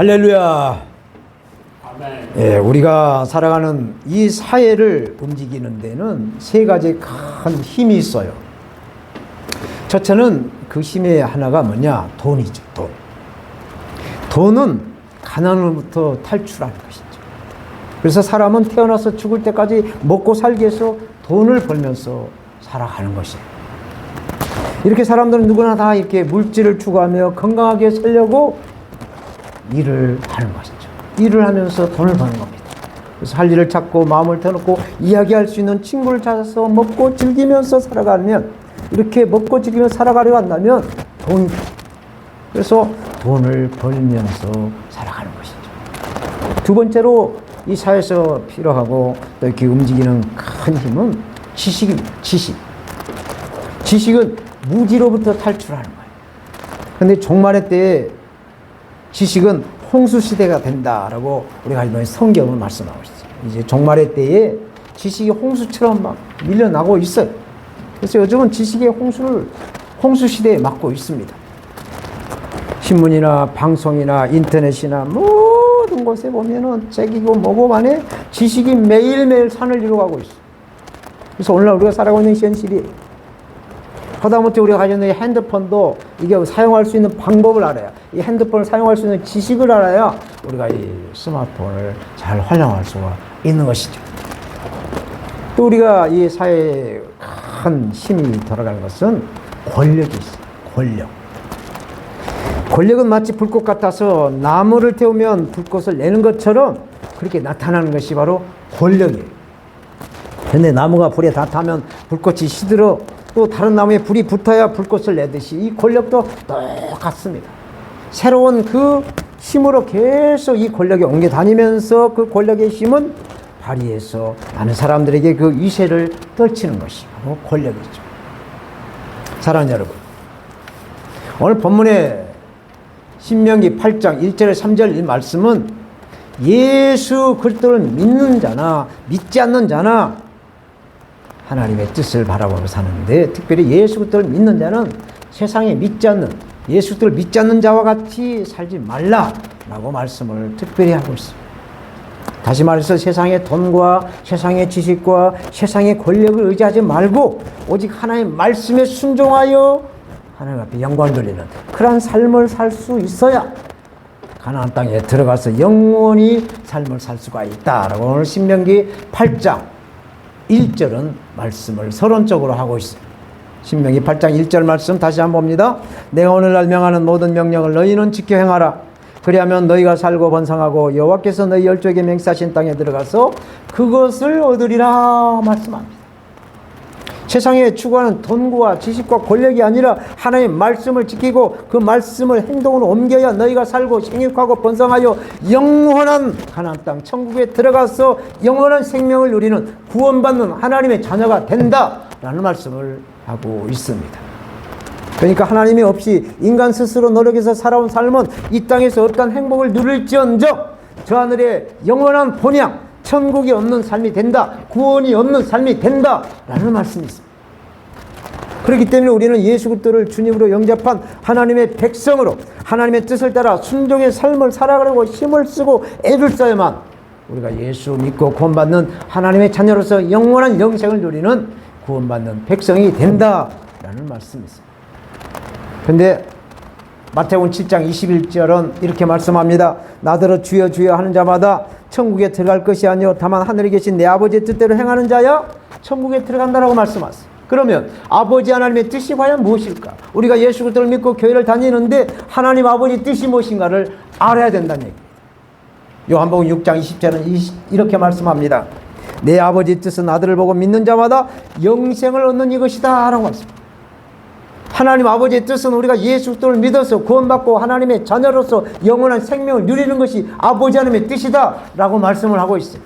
할렐루야. 예, 우리가 살아가는 이 사회를 움직이는 데는 세 가지 큰 힘이 있어요. 첫째는 그 힘의 하나가 뭐냐? 돈이죠, 돈. 돈은 가난으로부터 탈출하는 것이죠. 그래서 사람은 태어나서 죽을 때까지 먹고 살기 위해서 돈을 벌면서 살아가는 것이에요. 이렇게 사람들은 누구나 다 이렇게 물질을 추구하며 건강하게 살려고 일을 하는 것이죠. 일을 하면서 돈을 버는 겁니다. 그래서 할 일을 찾고 마음을 터놓고 이야기할 수 있는 친구를 찾아서 먹고 즐기면서 살아가면 이렇게 먹고 즐기면서 살아가려 한다면 돈 그래서 돈을 벌면서 살아가는 것이죠. 두 번째로 이 사회에서 필요하고 또 이렇게 움직이는 큰 힘은 지식입니다. 지식. 지식은 무지로부터 탈출하는 거예요. 근데 종말의 때에 지식은 홍수 시대가 된다라고 우리가 이번에 성경을 말씀하고 있어요. 이제 종말의 때에 지식이 홍수처럼 막 밀려나고 있어요. 그래서 요즘은 지식의 홍수를 홍수 시대에 맞고 있습니다. 신문이나 방송이나 인터넷이나 모든 곳에 보면은 책이고 뭐고 간에 지식이 매일매일 산을 이루어가고 있어. 그래서 오늘날 우리가 살아가고 있는 현실이 하다못해 우리가 가지고 있는 이 핸드폰도 이게 사용할 수 있는 방법을 알아야 이 핸드폰을 사용할 수 있는 지식을 알아야 우리가 이 스마트폰을 잘 활용할 수가 있는 것이죠. 또 우리가 이 사회에 큰 힘이 돌아가는 것은 권력이 있어요. 권력. 권력은 마치 불꽃 같아서 나무를 태우면 불꽃을 내는 것처럼 그렇게 나타나는 것이 바로 권력이에요. 근데 나무가 불에 다 타면 불꽃이 시들어 또 다른 나무에 불이 붙어야 불꽃을 내듯이 이 권력도 똑같습니다. 새로운 그 힘으로 계속 이 권력이 옮겨 다니면서 그 권력의 힘은 발휘해서 많은 사람들에게 그 위세를 떨치는 것이 바로 권력이죠. 사랑하는 여러분. 오늘 본문의 신명기 8장 1절에 3절 이 말씀은 예수 그리스도를 믿는 자나 믿지 않는 자나 하나님의 뜻을 바라보고 사는데 특별히 예수 그리스도를 믿는 자는 세상에 믿지 않는 예수 그리스도를 믿지 않는 자와 같이 살지 말라라고 말씀을 특별히 하고 있습니다. 다시 말해서 세상의 돈과 세상의 지식과 세상의 권력을 의지하지 말고 오직 하나님의 말씀에 순종하여 하나님 앞에 영광을 돌리는 그러한 삶을 살 수 있어야 가나안 땅에 들어가서 영원히 삶을 살 수가 있다라고 오늘 신명기 8장 1절은 말씀을 서론적으로 하고 있어요. 신명기 8장 1절 말씀 다시 한번 봅니다. 내가 오늘날 명하는 모든 명령을 너희는 지켜 행하라. 그리하면 너희가 살고 번성하고 여호와께서 너희 열조에게 맹세하신 땅에 들어가서 그것을 얻으리라 말씀합니다. 세상에 추구하는 돈과 지식과 권력이 아니라 하나님의 말씀을 지키고 그 말씀을 행동으로 옮겨야 너희가 살고 생육하고 번성하여 영원한 가나안 땅 천국에 들어가서 영원한 생명을 누리는 구원받는 하나님의 자녀가 된다라는 말씀을 하고 있습니다. 그러니까 하나님이 없이 인간 스스로 노력해서 살아온 삶은 이 땅에서 어떤 행복을 누릴지언정 저 하늘에 영원한 본향 천국이 없는 삶이 된다. 구원이 없는 삶이 된다. 라는 말씀이 있습니다. 그렇기 때문에 우리는 예수 그리스도를 주님으로 영접한 하나님의 백성으로 하나님의 뜻을 따라 순종의 삶을 살아가려고 힘을 쓰고 애를 써야만 우리가 예수 믿고 구원받는 하나님의 자녀로서 영원한 영생을 누리는 구원받는 백성이 된다라는 말씀이 있습니다. 근데 마태복음 7장 21절은 이렇게 말씀합니다. 나더러 주여 주여 하는 자마다 천국에 들어갈 것이 아니요 다만 하늘에 계신 내 아버지의 뜻대로 행하는 자야 천국에 들어간다라고 말씀하세요. 그러면 아버지 하나님의 뜻이 과연 무엇일까? 우리가 예수 그리스도를 믿고 교회를 다니는데 하나님 아버지 뜻이 무엇인가를 알아야 된다는 얘기. 요한복음 6장 20절은 이렇게 말씀합니다. 내 아버지 뜻은 아들을 보고 믿는 자마다 영생을 얻는 이것이다 라고 말씀합니다. 하나님 아버지의 뜻은 우리가 예수 그리스도를 믿어서 구원받고 하나님의 자녀로서 영원한 생명을 누리는 것이 아버지 하나님의 뜻이다라고 말씀을 하고 있어요.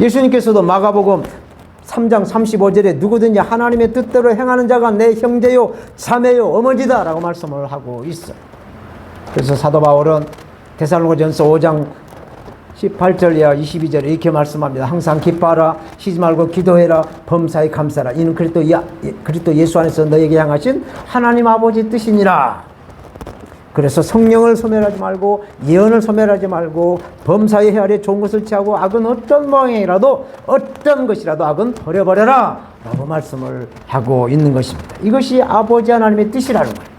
예수님께서도 마가복음 3장 35절에 누구든지 하나님의 뜻대로 행하는 자가 내 형제요 자매요 어머니다라고 말씀을 하고 있어요. 그래서 사도 바울은 데살로니가전서 5장 18절 이하 22절 이렇게 말씀합니다. 항상 기뻐하라 쉬지 말고 기도해라 범사에 감사라 이는 그리스도 야, 그리스도 예수 안에서 너에게 향하신 하나님 아버지 뜻이니라. 그래서 성령을 소멸하지 말고 예언을 소멸하지 말고 범사의 헤아려 좋은 것을 취하고 악은 어떤 모양이라도 어떤 것이라도 악은 버려버려라 라고 말씀을 하고 있는 것입니다. 이것이 아버지 하나님의 뜻이라는 거예요.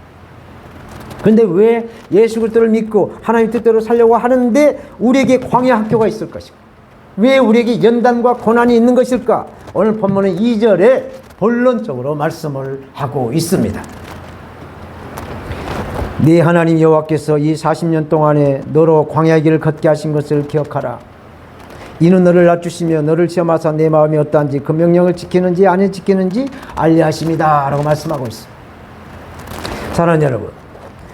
근데 왜 예수 그리스도를 믿고 하나님 뜻대로 살려고 하는데 우리에게 광야 학교가 있을 것인가? 왜 우리에게 연단과 고난이 있는 것일까? 오늘 본문은 2절에 본론적으로 말씀을 하고 있습니다. 네 하나님 여호와께서 이 40년 동안에 너로 광야의 길을 걷게 하신 것을 기억하라. 이는 너를 낮추시며 너를 시험하사 내 마음이 어떠한지 그 명령을 지키는지 안 지키는지 알려 하십니다. 라고 말씀하고 있습니다. 사랑하는 여러분.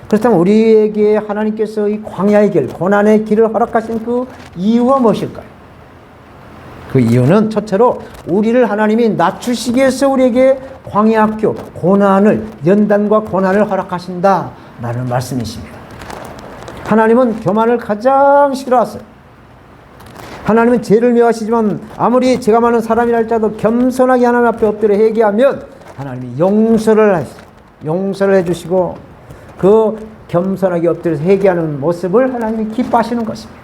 그렇다면 우리에게 하나님께서 이 광야의 길, 고난의 길을 허락하신 그 이유가 무엇일까요? 그 이유는 첫째로 우리를 하나님이 낮추시기 위해서 우리에게 광야학교, 고난을, 연단과 고난을 허락하신다라는 말씀이십니다. 하나님은 교만을 가장 싫어하세요. 하나님은 죄를 미워하시지만 아무리 죄가 많은 사람이라 할지라도 겸손하게 하나님 앞에 엎드려 회개하면 하나님이 용서를 하시고 용서를 해주시고 그 겸손하게 엎드려서 회개하는 모습을 하나님이 기뻐하시는 것입니다.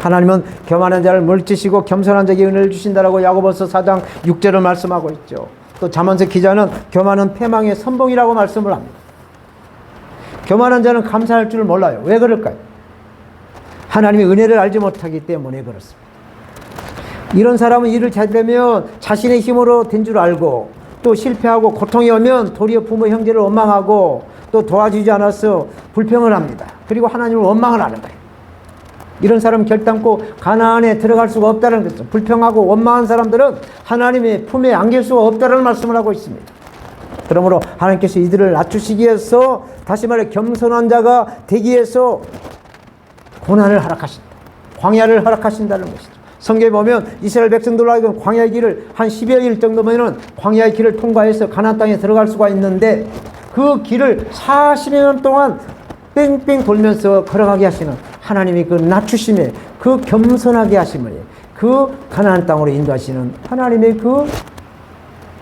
하나님은 교만한 자를 물지시고 겸손한 자에게 은혜를 주신다라고 야고보서 4장 6절을 말씀하고 있죠. 또 자만서 기자는 교만은 패망의 선봉이라고 말씀을 합니다. 교만한 자는 감사할 줄 몰라요. 왜 그럴까요? 하나님의 은혜를 알지 못하기 때문에 그렇습니다. 이런 사람은 일을 잘 되면 자신의 힘으로 된 줄 알고 또 실패하고 고통이 오면 도리어 부모 형제를 원망하고 또 도와주지 않아서 불평을 합니다. 그리고 하나님을 원망을 하는 거예요. 이런 사람 결단코 가나안에 들어갈 수가 없다는 거죠. 불평하고 원망한 사람들은 하나님의 품에 안길 수가 없다는 말씀을 하고 있습니다. 그러므로 하나님께서 이들을 낮추시기 위해서 다시 말해 겸손한 자가 되기 위해서 고난을 허락하신다. 광야를 허락하신다는 것이죠. 성경에 보면 이스라엘 백성들로 하여금 광야의 길을 한 10여 일 정도면은 광야의 길을 통과해서 가나안 땅에 들어갈 수가 있는데 그 길을 40여 년 동안 뺑뺑 돌면서 걸어가게 하시는 하나님이 그 낮추심에 그 겸손하게 하심을 그 가나안 땅으로 인도하시는 하나님의 그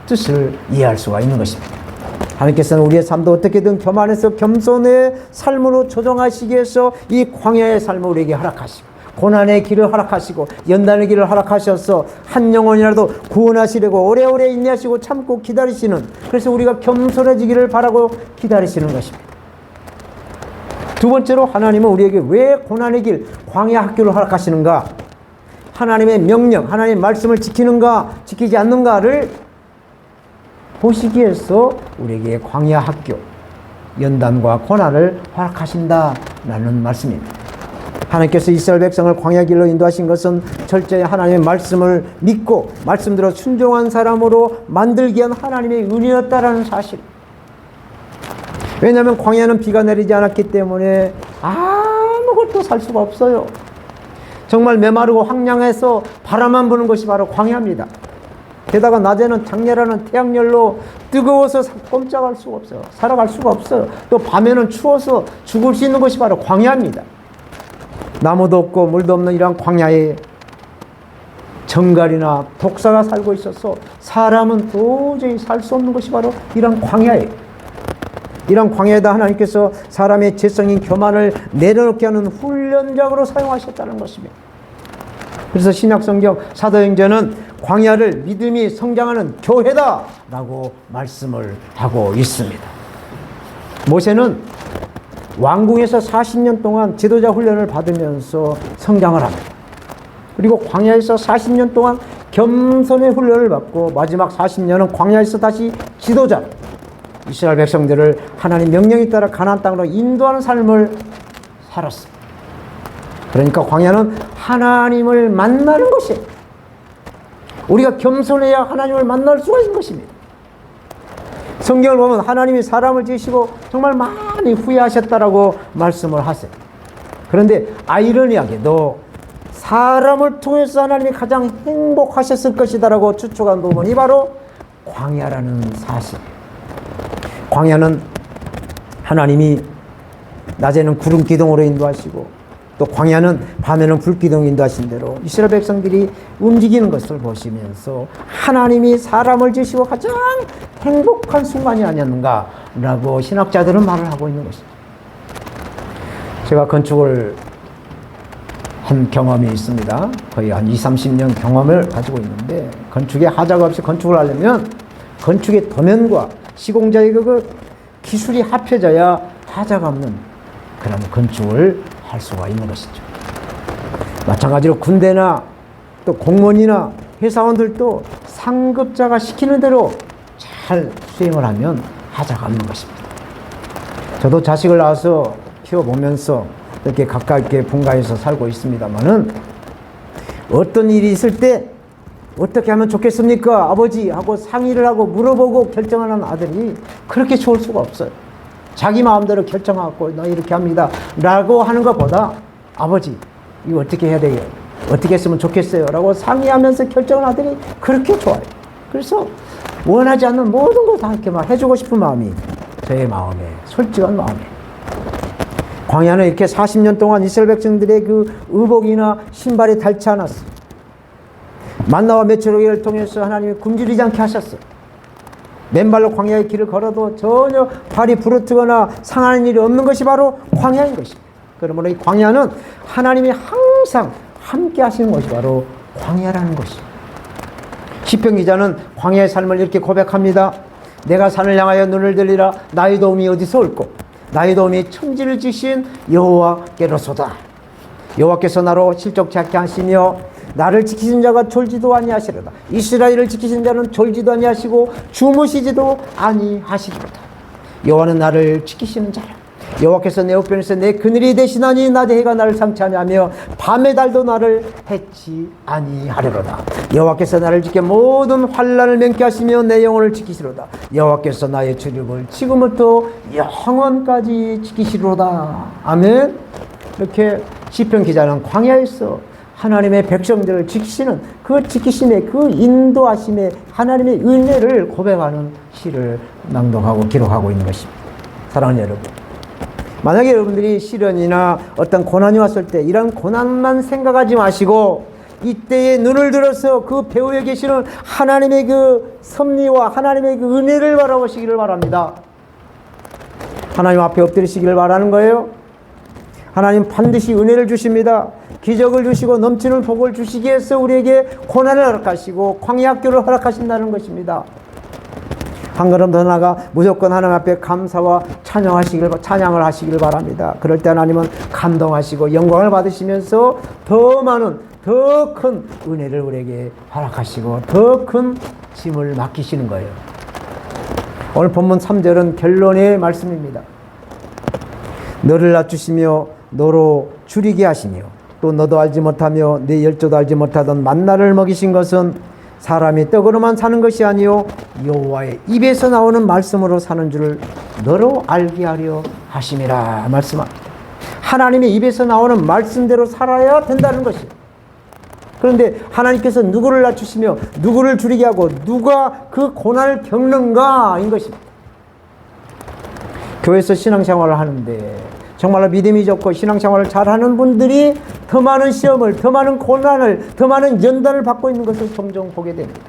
뜻을 이해할 수가 있는 것입니다. 하나님께서는 우리의 삶도 어떻게든 교만해서 겸손의 삶으로 조정하시기 위해서 이 광야의 삶을 우리에게 허락하시고 고난의 길을 허락하시고 연단의 길을 허락하셔서 한 영혼이라도 구원하시려고 오래오래 인내하시고 참고 기다리시는 그래서 우리가 겸손해지기를 바라고 기다리시는 것입니다. 두 번째로 하나님은 우리에게 왜 고난의 길, 광야 학교를 허락하시는가? 하나님의 명령, 하나님의 말씀을 지키는가, 지키지 않는가를 보시기 위해서 우리에게 광야 학교, 연단과 고난을 허락하신다라는 말씀입니다. 하나님께서 이스라엘 백성을 광야 길로 인도하신 것은 철저히 하나님의 말씀을 믿고 말씀대로 순종한 사람으로 만들기 위한 하나님의 은혜였다라는 사실. 왜냐하면 광야는 비가 내리지 않았기 때문에 아무것도 살 수가 없어요. 정말 메마르고 황량해서 바람만 부는 것이 바로 광야입니다. 게다가 낮에는 장렬하는 태양열로 뜨거워서 꼼짝할 수가 없어요. 살아갈 수가 없어요. 또 밤에는 추워서 죽을 수 있는 것이 바로 광야입니다. 나무도 없고 물도 없는 이런 광야에 정갈이나 독사가 살고 있어서 사람은 도저히 살 수 없는 것이 바로 이런 광야예요. 이런 광야에다 하나님께서 사람의 죄성인 교만을 내려놓게 하는 훈련장으로 사용하셨다는 것입니다. 그래서 신약성경 사도행전은 광야를 믿음이 성장하는 교회다라고 말씀을 하고 있습니다. 모세는 왕궁에서 40년 동안 지도자 훈련을 받으면서 성장을 합니다. 그리고 광야에서 40년 동안 겸손의 훈련을 받고 마지막 40년은 광야에서 다시 지도자 이스라엘 백성들을 하나님 명령에 따라 가나안 땅으로 인도하는 삶을 살았어. 그러니까 광야는 하나님을 만나는 것이 우리가 겸손해야 하나님을 만날 수가 있는 것입니다. 성경을 보면 하나님이 사람을 지으시고 정말 많이 후회하셨다라고 말씀을 하세요. 그런데 아이러니하게도 사람을 통해서 하나님이 가장 행복하셨을 것이다라고 추측한 부분이 바로 광야라는 사실이에요. 광야는 하나님이 낮에는 구름 기둥으로 인도하시고 또 광야는 밤에는 불 기둥 인도하신 대로 이스라엘 백성들이 움직이는 것을 보시면서 하나님이 사람을 지시고 가장 행복한 순간이 아니었는가라고 신학자들은 말을 하고 있는 것입니다. 제가 건축을 한 경험이 있습니다. 거의 한 20, 30년 경험을 가지고 있는데 건축에 하자가 없이 건축을 하려면 건축의 도면과 시공자의 그 기술이 합해져야 하자가 없는 그런 건축을 할 수가 있는 것이죠. 마찬가지로 군대나 또 공무원이나 회사원들도 상급자가 시키는 대로 잘 수행을 하면 하자가 없는 것입니다. 저도 자식을 낳아서 키워보면서 이렇게 가깝게 분가해서 살고 있습니다만은 어떤 일이 있을 때 어떻게 하면 좋겠습니까? 아버지 하고 상의를 하고 물어보고 결정하는 아들이 그렇게 좋을 수가 없어요. 자기 마음대로 결정하고 나 이렇게 합니다. 라고 하는 것보다 아버지 이거 어떻게 해야 돼요? 어떻게 했으면 좋겠어요? 라고 상의하면서 결정한 아들이 그렇게 좋아요. 그래서 원하지 않는 모든 걸 다 이렇게 막 해주고 싶은 마음이 저의 마음에 솔직한 마음에 광야는 이렇게 40년 동안 이스라엘 백성들의 그 의복이나 신발이 닳지 않았어. 만나와 메추라기를 통해서 하나님이 굶주리지 않게 하셨어. 맨발로 광야의 길을 걸어도 전혀 발이 부르트거나 상하는 일이 없는 것이 바로 광야인 것입니다. 그러므로 이 광야는 하나님이 항상 함께 하시는 것이 바로 광야라는 것입니다. 시편 기자는 광야의 삶을 이렇게 고백합니다. 내가 산을 향하여 눈을 들리라 나의 도움이 어디서 올꼬 나의 도움이 천지를 지신 여호와께로소다. 여호와께서 나로 실족치 않게 하시며 나를 지키신 자가 졸지도 아니하시리로다. 이스라엘을 지키신 자는 졸지도 아니하시고 주무시지도 아니하시리로다. 여호와는 나를 지키시는 자라. 여호와께서 내 우편에서 내 그늘이 되시나니 낮의 해가 나를 상치하며 밤의 달도 나를 해치 아니하리로다. 여호와께서 나를 지켜 모든 환란을免케 하시며 내 영혼을 지키시로다. 여호와께서 나의 출입을 지금부터 영원까지 지키시로다. 아멘. 이렇게 시편 기자는 광야에서 하나님의 백성들을 지키시는 그 지키심의 그 인도하심의 하나님의 은혜를 고백하는 시를 낭독하고 기록하고 있는 것입니다. 사랑하는 여러분. 만약에 여러분들이 시련이나 어떤 고난이 왔을 때 이런 고난만 생각하지 마시고 이때에 눈을 들어서 그 배후에 계시는 하나님의 그 섭리와 하나님의 그 은혜를 바라보시기를 바랍니다. 하나님 앞에 엎드리시기를 바라는 거예요. 하나님 반드시 은혜를 주십니다. 기적을 주시고 넘치는 복을 주시기 위해서 우리에게 고난을 허락하시고 광야 학교를 허락하신다는 것입니다. 한 걸음 더 나가 무조건 하나님 앞에 감사와 찬양하시길 찬양을 하시길 바랍니다. 그럴 때 하나님은 감동하시고 영광을 받으시면서 더 많은 더 큰 은혜를 우리에게 허락하시고 더 큰 짐을 맡기시는 거예요. 오늘 본문 3절은 결론의 말씀입니다. 너를 낮추시며 너로 줄이게 하시며 또 너도 알지 못하며 네 열조도 알지 못하던 만나를 먹이신 것은 사람이 떡으로만 사는 것이 아니요 여호와의 입에서 나오는 말씀으로 사는 줄을 너로 알게 하려 하심이라 말씀합니다. 하나님의 입에서 나오는 말씀대로 살아야 된다는 것이에요. 그런데 하나님께서 누구를 낮추시며 누구를 줄이게 하고 누가 그 고난을 겪는가인 것입니다. 교회에서 신앙생활을 하는데 정말로 믿음이 좋고 신앙생활을 잘하는 분들이 더 많은 시험을, 더 많은 고난을, 더 많은 연단을 받고 있는 것을 종종 보게 됩니다.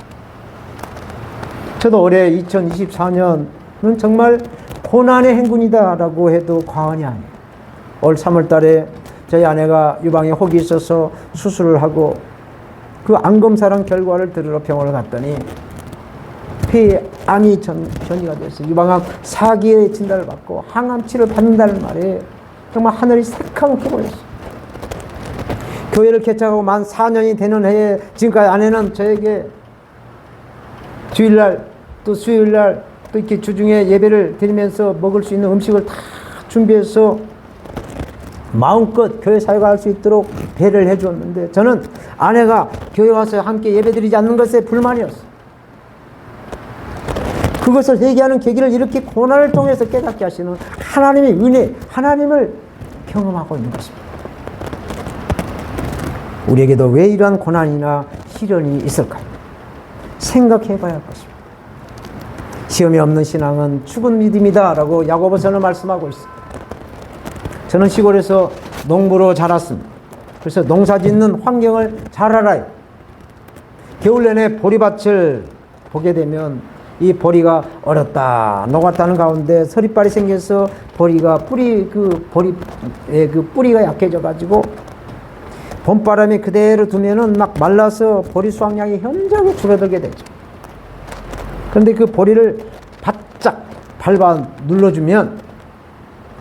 저도 올해 2024년은 정말 고난의 행군이다라고 해도 과언이 아니에요. 올 3월 달에 저희 아내가 유방에 혹이 있어서 수술을 하고 그 암검사랑 결과를 들으러 병원을 갔더니 폐에 암이 전, 전이가 돼서 유방암 4기의 진단을 받고 항암 치료를 받는다는 말에 정말 하늘이 새카맣게 보였어요. 교회를 개척하고 만 4년이 되는 해에 지금까지 아내는 저에게 주일날 또 수요일 날 또 이렇게 주중에 예배를 드리면서 먹을 수 있는 음식을 다 준비해서 마음껏 교회 사역할 수 있도록 배를 해주었는데 저는 아내가 교회 와서 함께 예배 드리지 않는 것에 불만이었어요. 그것을 회개하는 계기를 이렇게 고난을 통해서 깨닫게 하시는 하나님의 은혜, 하나님을 경험하고 있는 것입니다. 우리에게도 왜 이러한 고난이나 시련이 있을까요? 생각해 봐야 할 것입니다. 시험이 없는 신앙은 죽은 믿음이다 라고 야고보서는 말씀하고 있습니다. 저는 시골에서 농부로 자랐습니다. 그래서 농사 짓는 환경을 잘 알아요. 겨울 내내 보리밭을 보게 되면 이 보리가 얼었다 녹았다는 가운데 서리빨이 생겨서 보리가 뿌리 그 보리의 그 뿌리가 약해져 가지고 봄바람이 그대로 두면은 막 말라서 보리 수확량이 현저하게 줄어들게 되죠. 그런데 그 보리를 바짝 밟아 눌러주면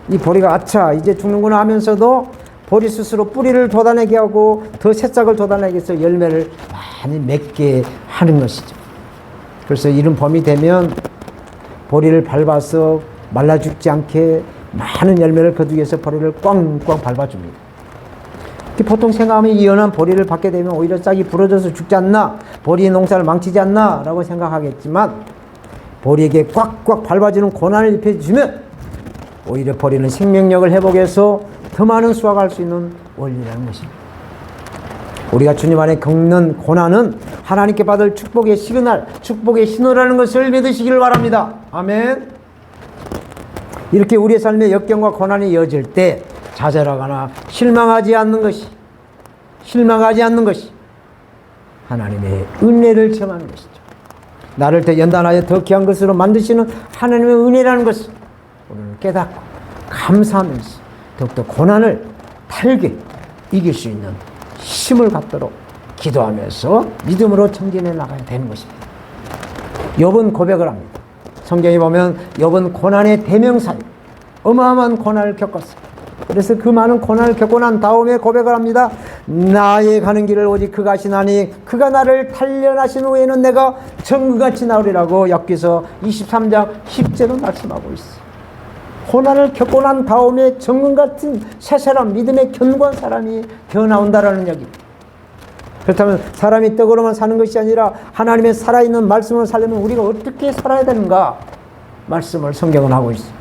이 보리가 아차 이제 죽는구나 하면서도 보리 스스로 뿌리를 돋아내게 하고 더 새싹을 돋아내게 해서 열매를 많이 맺게 하는 것이죠. 그래서 이른 봄이 되면 보리를 밟아서 말라 죽지 않게 많은 열매를 거두기 위해서 보리를 꽝꽝 밟아줍니다. 보통 생각하면 이 연한 보리를 받게 되면 오히려 싹이 부러져서 죽지 않나 보리 농사를 망치지 않나 라고 생각하겠지만 보리에게 꽉꽉 밟아주는 고난을 입혀주면 오히려 보리는 생명력을 회복해서 더 많은 수확할 수 있는 원리라는 것입니다. 우리가 주님 안에 겪는 고난은 하나님께 받을 축복의 시그널, 축복의 신호라는 것을 믿으시기를 바랍니다. 아멘. 이렇게 우리의 삶의 역경과 고난이 이어질 때 좌절하거나 실망하지 않는 것이 실망하지 않는 것이 하나님의 은혜를 체험하는 것이죠. 나를 더 연단하여 더 귀한 것으로 만드시는 하나님의 은혜라는 것을 우리는 깨닫고 감사하면서 더욱더 고난을 달게 이길 수 있는 힘을 갖도록 기도하면서 믿음으로 청진해 나가야 되는 것입니다. 욥은 고백을 합니다. 성경에 보면 욥은 고난의 대명사예요. 어마어마한 고난을 겪었어요. 그래서 그 많은 고난을 겪고 난 다음에 고백을 합니다. 나의 가는 길을 오직 그가 하시나니 그가 나를 단련하신 후에는 내가 정금같이 나오리라고 엽기서 23장 10절로 말씀하고 있어요. 고난을 겪고 난 다음에 정금 같은 새 사람, 믿음의 견고한 사람이 되어 나온다라는 이야기입니다. 그렇다면 사람이 떡으로만 사는 것이 아니라 하나님의 살아있는 말씀을 살려면 우리가 어떻게 살아야 되는가? 말씀을 성경은 하고 있어요.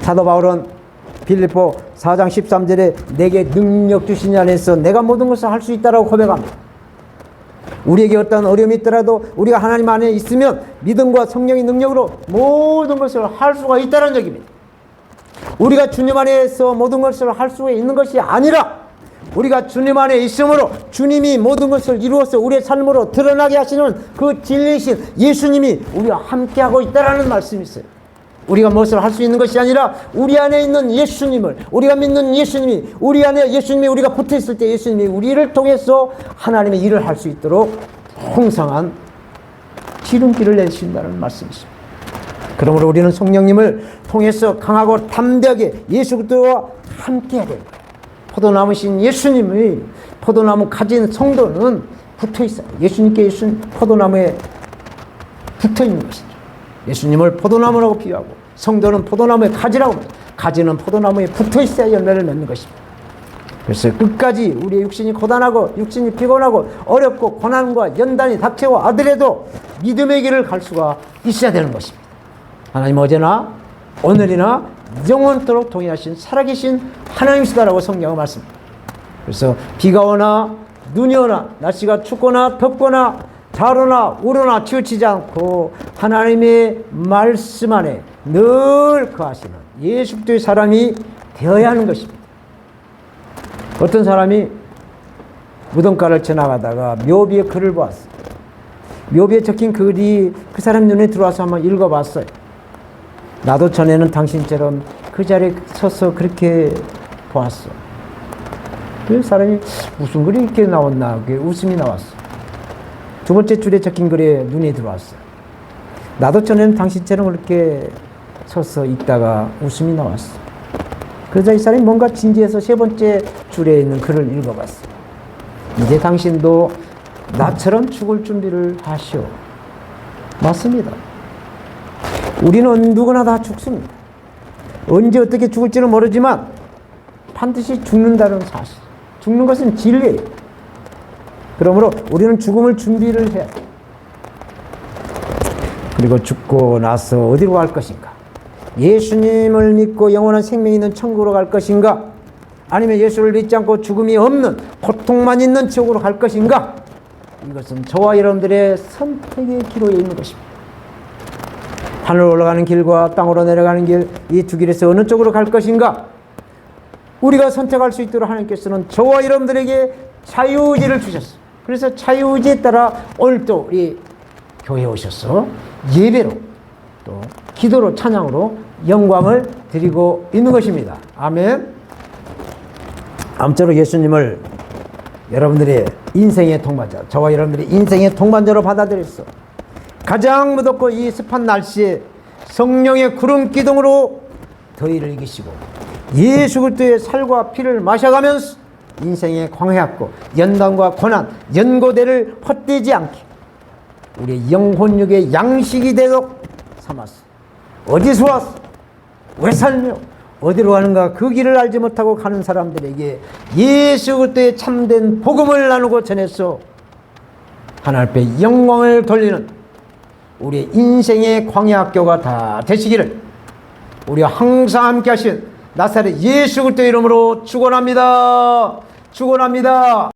사도 바울은 빌립보 4장 13절에 내게 능력 주신 이 안에서 내가 모든 것을 할 수 있다라고 고백합니다. 우리에게 어떤 어려움이 있더라도 우리가 하나님 안에 있으면 믿음과 성령의 능력으로 모든 것을 할 수가 있다는 얘기입니다. 우리가 주님 안에서 모든 것을 할 수 있는 것이 아니라 우리가 주님 안에 있으므로 주님이 모든 것을 이루어서 우리의 삶으로 드러나게 하시는 그 진리신 예수님이 우리와 함께하고 있다라는 말씀이 있어요. 우리가 무엇을 할 수 있는 것이 아니라 우리 안에 있는 예수님을 우리가 믿는 예수님이 우리 안에 예수님이 우리가 붙어 있을 때 예수님이 우리를 통해서 하나님의 일을 할 수 있도록 풍성한 지름길을 내신다는 말씀이십니다. 그러므로 우리는 성령님을 통해서 강하고 담대하게 예수 그리스도와 함께해야 됩니다. 포도나무신 예수님의 포도나무 가진 성도는 붙어 있어요. 예수님께 예수 포도나무에 붙어 있는 것이죠. 예수님을 포도나무라고 비유하고 성도는 포도나무의 가지라고 합니다. 가지는 포도나무에 붙어 있어야 열매를 맺는 것입니다. 그래서 끝까지 우리의 육신이 고단하고 육신이 피곤하고 어렵고 고난과 연단이 닥쳐와 아들에도 믿음의 길을 갈 수가 있어야 되는 것입니다. 하나님 어제나 오늘이나 영원토록 동의하신 살아계신 하나님이시다라고 성경은 말씀합니다. 그래서 비가 오나 눈이 오나 날씨가 춥거나 덥거나 자로나 우로나 치우치지 않고 하나님의 말씀 안에 늘 거하시는 예수 그리스도의 사람이 되어야 하는 것입니다. 어떤 사람이 무덤가를 지나가다가 묘비의 글을 보았어요. 묘비에 적힌 글이 그 사람 눈에 들어와서 한번 읽어봤어요. 나도 전에는 당신처럼 그 자리에 서서 그렇게 보았어. 그 사람이 무슨 글이 이렇게 나왔나, 웃음이 나왔어. 두 번째 줄에 적힌 글에 눈이 들어왔어. 나도 전에는 당신처럼 그렇게 서서 읽다가 웃음이 나왔어. 그러자 이 사람이 뭔가 진지해서 세 번째 줄에 있는 글을 읽어봤어. 이제 당신도 나처럼 죽을 준비를 하시오. 맞습니다. 우리는 누구나 다 죽습니다. 언제 어떻게 죽을지는 모르지만 반드시 죽는다는 사실. 죽는 것은 진리예요. 그러므로 우리는 죽음을 준비를 해야 돼. 그리고 죽고 나서 어디로 갈 것인가? 예수님을 믿고 영원한 생명이 있는 천국으로 갈 것인가? 아니면 예수를 믿지 않고 죽음이 없는 고통만 있는 지옥으로 갈 것인가? 이것은 저와 여러분들의 선택의 기로에 있는 것입니다. 하늘 올라가는 길과 땅으로 내려가는 길, 이 두 길에서 어느 쪽으로 갈 것인가? 우리가 선택할 수 있도록 하나님께서는 저와 여러분들에게 자유의지를 주셨어. 그래서 자유의지에 따라 오늘 또 우리 교회에 오셔서 예배로 또 기도로 찬양으로 영광을 드리고 있는 것입니다. 아멘. 아무쪼록 예수님을 여러분들의 인생의 동반자, 저와 여러분들의 인생의 동반자로 받아들였어. 가장 무덥고 이 습한 날씨에 성령의 구름 기둥으로 더위를 이기시고 예수 그리스도의 살과 피를 마셔가면서 인생의 광해였고 연단과 고난, 연고대를 헛되지 않게 우리의 영혼육의 양식이 되도록 삼았어. 어디서 왔어? 왜 살며? 어디로 가는가 그 길을 알지 못하고 가는 사람들에게 예수 그리스도의 참된 복음을 나누고 전해서 하나님 앞에 영광을 돌리는 우리의 인생의 광야학교가 다 되시기를 우리와 항상 함께 하신 나사렛 예수 그리스도 이름으로 축원합니다. 축원합니다.